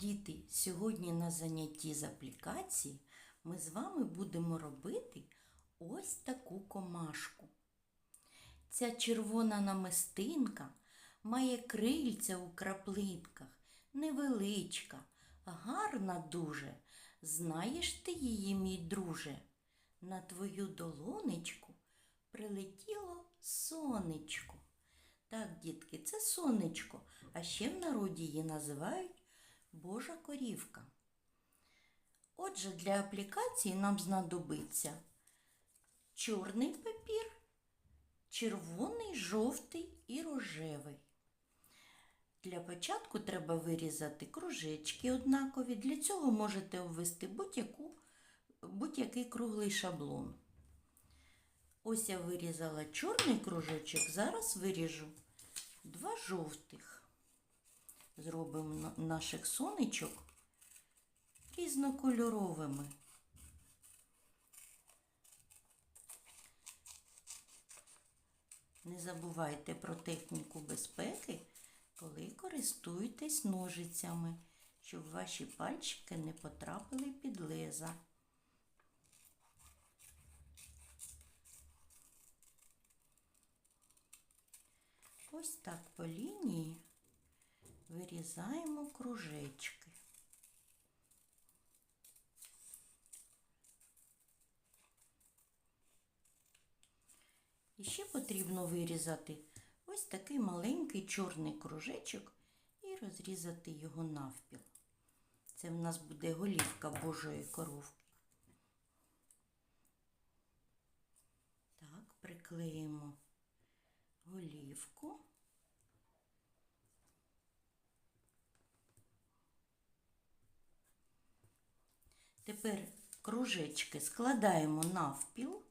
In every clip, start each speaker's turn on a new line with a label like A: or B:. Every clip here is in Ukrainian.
A: Діти, сьогодні на занятті з аплікації ми з вами будемо робити ось таку комашку. Ця червона намистинка має крильця у краплинках, невеличка, гарна дуже. Знаєш ти її, мій друже? На твою долонечку прилетіло сонечко. Так, дітки, це сонечко, а ще в народі її називають Божа корівка. Отже, для аплікації нам знадобиться чорний папір, червоний, жовтий і рожевий. Для початку треба вирізати кружечки однакові. Для цього можете ввести будь-який круглий шаблон. Ось я вирізала чорний кружечок, зараз виріжу два жовтих. Зробимо наших сонечок різнокольоровими. Не забувайте про техніку безпеки, коли користуєтесь ножицями, щоб ваші пальчики не потрапили під леза. Ось так по лінії вирізаємо кружечки. І ще потрібно вирізати ось такий маленький чорний кружечок і розрізати його навпіл. Це в нас буде голівка Божої коровки. Так, приклеїмо голівку. Тепер кружечки складаємо навпіл.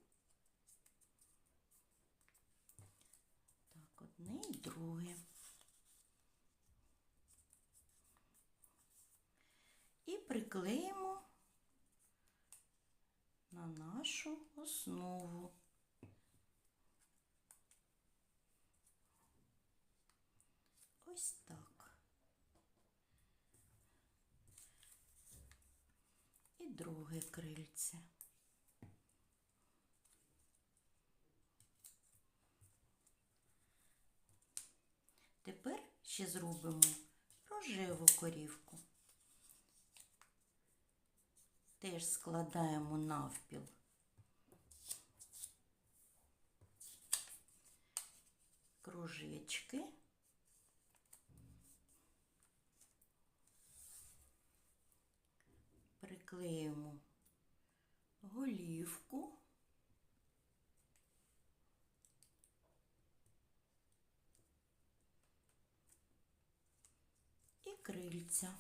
A: Так, одне і друге. І приклеїмо на нашу основу. Ось так. І друге крильце. Тепер ще зробимо рожеву корівку. Теж складаємо навпіл. Кружечки. Приклеїмо голівку. І крильця.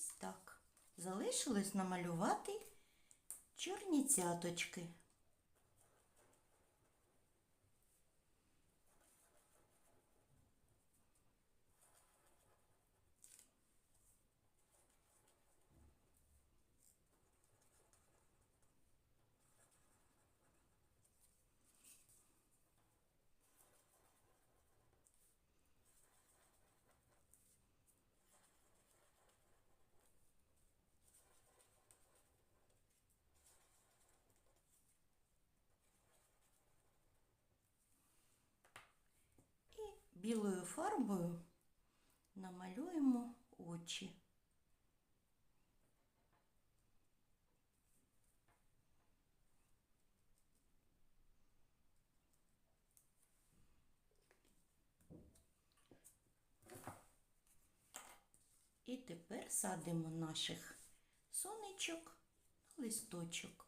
A: Ось так. Залишилось намалювати чорні цяточки. І білою фарбою намалюємо очі. І тепер садимо наших сонечок на листочок.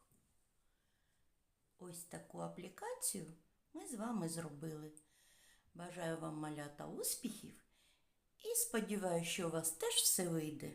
A: Ось таку аплікацію ми з вами зробили. Бажаю вам малята успіхів і сподіваюся, що у вас теж все вийде.